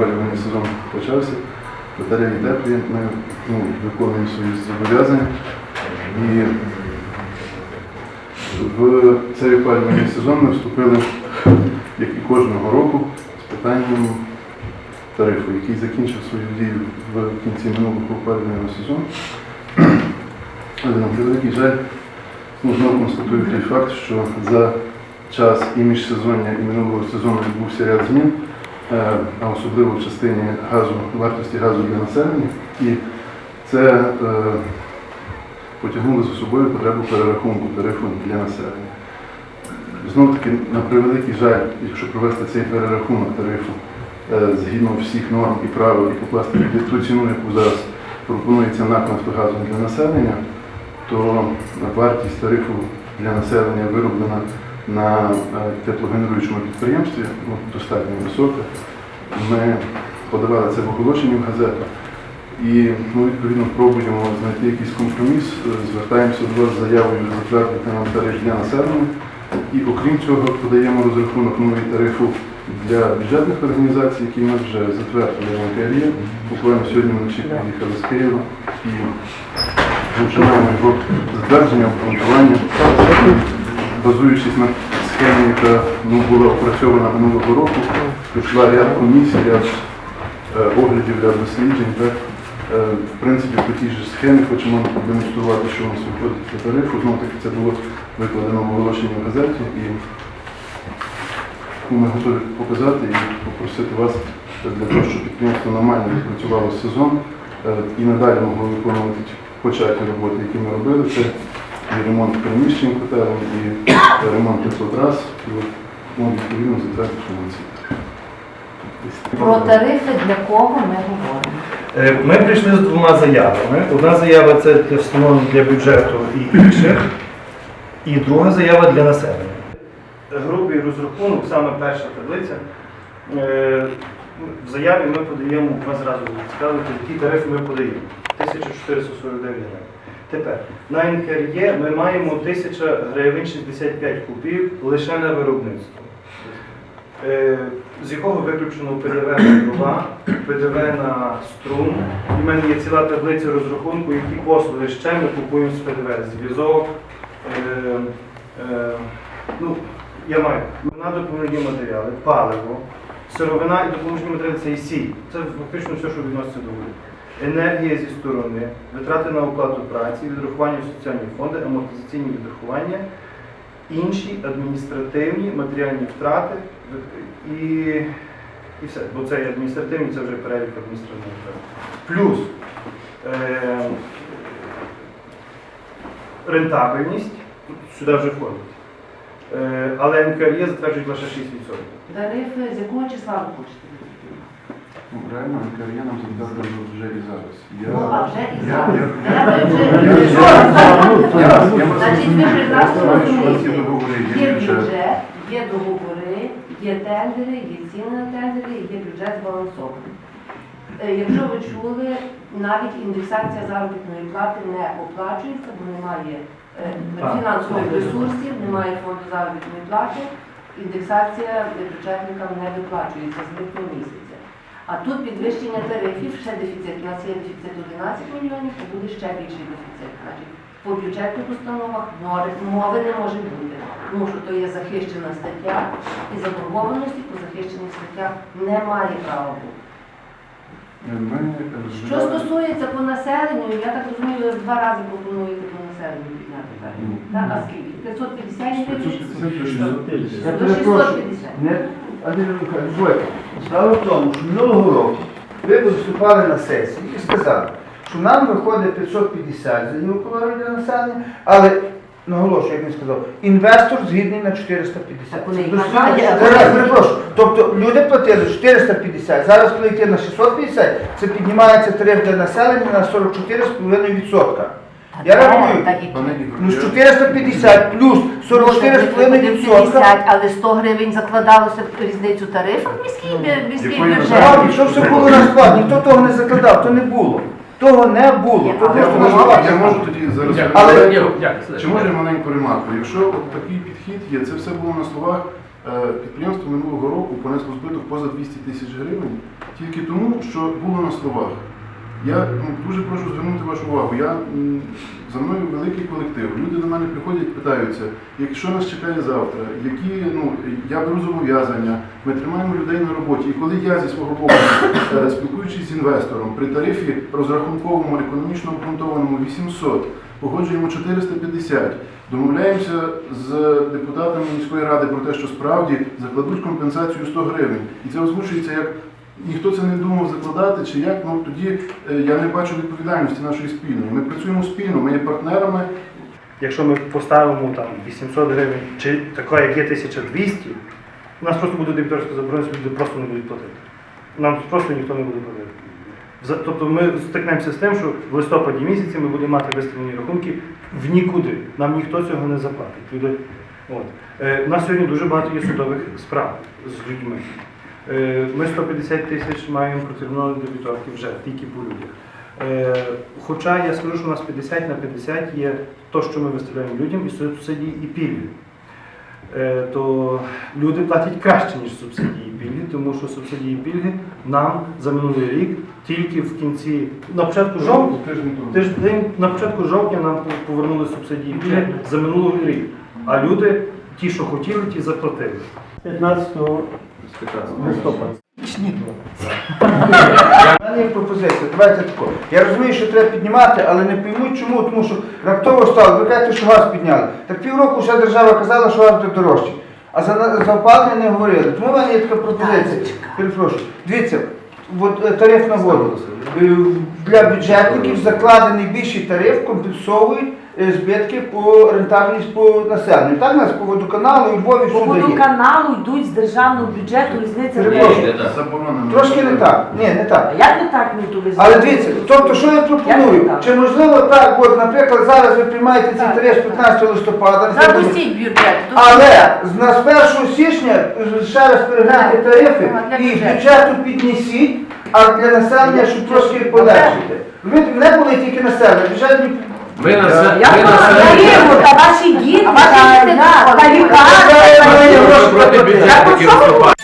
опалювальний сезон почався. Батареї теплі, ми ну, виконуємо свої зобов'язання. І в цей опалювальний сезон ми вступили, як і кожного року, з питанням тарифу, який закінчив свою дію в кінці минулого опалювального сезону. Але на превеликий жаль, ну, знову констатую той факт, що за час і міжсезоння, і минулого сезону відбувся ряд змін, а особливо в частині газу, вартості газу для населення. І це е, потягнуло за собою потребу перерахунку тарифу для населення. Знову таки, на превеликий жаль, якщо провести цей перерахунок тарифу е, згідно всіх норм і правил і покласти під ту ціну, яку зараз пропонується НАК «Нафтогазом» для населення, то вартість тарифу для населення вироблена на е, теплогенеруючому підприємстві ну, достатньо висока. Ми подавали це в оголошенні в газету. І ми відповідно пробуємо знайти якийсь компроміс, Е, звертаємося до вас з заявою затвердити нам тариф для населення. І окрім цього подаємо розрахунок новий тарифу для бюджетних організацій, який ми вже затвердили в НКРЄ. Буквально сьогодні вночі приїхали з Києва і починаємо його затвердження, обґрунтування, базуючись на схемі, яка ну, була опрацьована минулого року, пройшла ряд комісій, ряд е, оглядів, ряд досліджень. Так? Е, В принципі, по тій же схемі хочемо демонструвати, що у нас виходить по тарифу. Знову таки це було викладено в оголошенні в газеті і ну, ми готові показати і попросити вас для того, щоб підприємство нормально відпрацювало сезон е, і надалі могло виконувати ті початі роботи, які ми робили. Це і ремонт приміщень котелень, і ремонт теплотрас, і ну, відповідно фінансів. Про тарифи для кого ми говоримо? Е, Ми прийшли з двома заявами. Одна заява це для встановлення для бюджету і інших, і друга заява для населення. Грубий розрахунок, саме перша таблиця. Е, В заяві ми подаємо, ми зразу сказали, які тарифи ми подаємо. 1449 гривень. Тепер на НКРЄ ми маємо 1000 гривень 65 купів лише на виробництво. Е, з якого виключено ПДВ на дрова, ПДВ на струм. У мене є ціла таблиця розрахунку, які послуги ще ми купуємо з ПДВ. Зв'язок, е, е, ну, я маю на допоміжні матеріали, паливо, сировина і допоміжні матеріали це і сіль. Це фактично все, що відноситься до води. Енергія зі сторони, витрати на оплату праці, відрахування в соціальні фонди, амортизаційні відрахування, інші адміністративні матеріальні втрати і, і все. Бо це і адміністративні, це вже перелік адміністративних втрат. Плюс е, рентабельність сюди вже входить. Е, але НКРЄ затверджують лише 6%. Тарифи з якого числа ви хочете? Ну, реально, НКРЄ нам затвердили вже і зараз. Я, Ну, а вже і я- зараз. я- Треба вже- Я- я- я- Значить, ви Я знаю, що є розумієте. договори, Є є бюджет. бюджет, є договори, є тендери, є ціни на тендери, є бюджет збалансований. Е, Якщо ви чули, навіть індексація заробітної плати не оплачується, бо немає е, фінансових так. ресурсів, немає фонду заробітної плати, індексація бюджетникам не виплачується з липня місяця. А тут підвищення тарифів, ще дефіцит. У нас є дефіцит 11 мільйонів, то буде ще більший дефіцит. Значить, по бюджетних установах мови, не може бути, тому що то є захищена стаття, і заборгованості по захищених статтях немає права бути. Ми Що стосується по населенню, я так розумію, ви два рази пропонуєте по населенню Ну. А скільки? 550 гривень? 550 Я перепрошую. 650. Не, Андрій Михайлович. Справа в тому, що минулого року ви виступали на сесії і сказали, що нам виходить 550 за Європу для населення, але наголошую, як він сказав, інвестор згідний на 450. Так вони і Дослідно- казали, а Зараз, перепрошую. Тобто люди платили 450, зараз коли йти на 650, це піднімається тариф для населення на 44,5%. Я рахую, ну з 450 плюс 44,5%. 50, але 100 гривень закладалося в різницю тарифу в міський, бю- міський Якої бюджет. Справді, що все було на склад, ніхто того не закладав, то не було. Того не було. Ні, То Я просто на можу, я можу тоді зараз. Але- Чи може маленьку ремарку? Якщо от такий підхід є, це все було на словах. е, Підприємство минулого року понесло збиток поза 200 тисяч гривень тільки тому, що було на словах. Я ну, дуже прошу звернути вашу увагу. Я, за мною великий колектив. Люди до мене приходять, питаються, як- що нас чекає завтра, які ну, я беру зобов'язання, ми тримаємо людей на роботі. І коли я зі свого боку, е, спілкуючись з інвестором, при тарифі розрахунковому, економічно обґрунтованому 800, погоджуємо 450, домовляємося з депутатами міської ради про те, що справді закладуть компенсацію 100 гривень. І це озвучується як ніхто це не думав закладати, чи як, ну тоді е, я не бачу відповідальності нашої спільної. Ми працюємо спільно, ми є партнерами. Якщо ми поставимо там 800 гривень, чи така, як є 1200, у нас просто буде дебіторська забороненість, люди просто не будуть платити. Нам просто ніхто не буде платити. Тобто ми стикнемося з тим, що в листопаді місяці ми будемо мати виставлені рахунки в нікуди. Нам ніхто цього не заплатить. Люди, от. Е, у нас сьогодні дуже багато є судових справ з людьми. Е, ми 150 тисяч маємо протермінової дебіторки вже тільки по людях. Е, Хоча я скажу, що у нас 50 на 50 є то, що ми виставляємо людям, і субсидії, і пільги. Е, То люди платять краще, ніж субсидії і пільги, тому що субсидії і пільги нам за минулий рік тільки в кінці, на початку жовтня, тиждень, на початку жовтня нам повернули субсидії і пільги за минулий рік. А люди, ті, що хотіли, ті заплатили. 15 листопада. У мене є пропозиція. Давайте тако. Я розумію, що треба піднімати, але не пойму чому, тому що раптово стало, ви кажете, що газ підняли. Так півроку вже держава казала, що газ буде дорожчий. А за, за опалення не говорили. Тому в мене є така пропозиція. Перепрошую. Дивіться, от, е, тариф на воду. Е, Для бюджетників закладений більший тариф компенсовують збитки по рентабельність по населенню. Так у нас по водоканалу, і Львові По всюди є. водоканалу йдуть з державного бюджету, різниця не Перепрошую. Заборонено. Трошки не так. Ні, не так. А Як не так то ви Але дивіться, тобто, що я пропоную? так? Чи можливо так, от, наприклад, зараз ви приймаєте цей Так. тариф 15 листопада, Запустіть бюджет. Тут але з нас 1 січня е, ще раз перегляньте тарифи Ага, для і бюджету. бюджету піднесіть, а для населення, щоб трошки полегшити. Розумієте, не були тільки населення, бюджетні Ви на це Я ви на говорю, та ваші діти, та- діти да, не Це проти бюджетників виступаєте.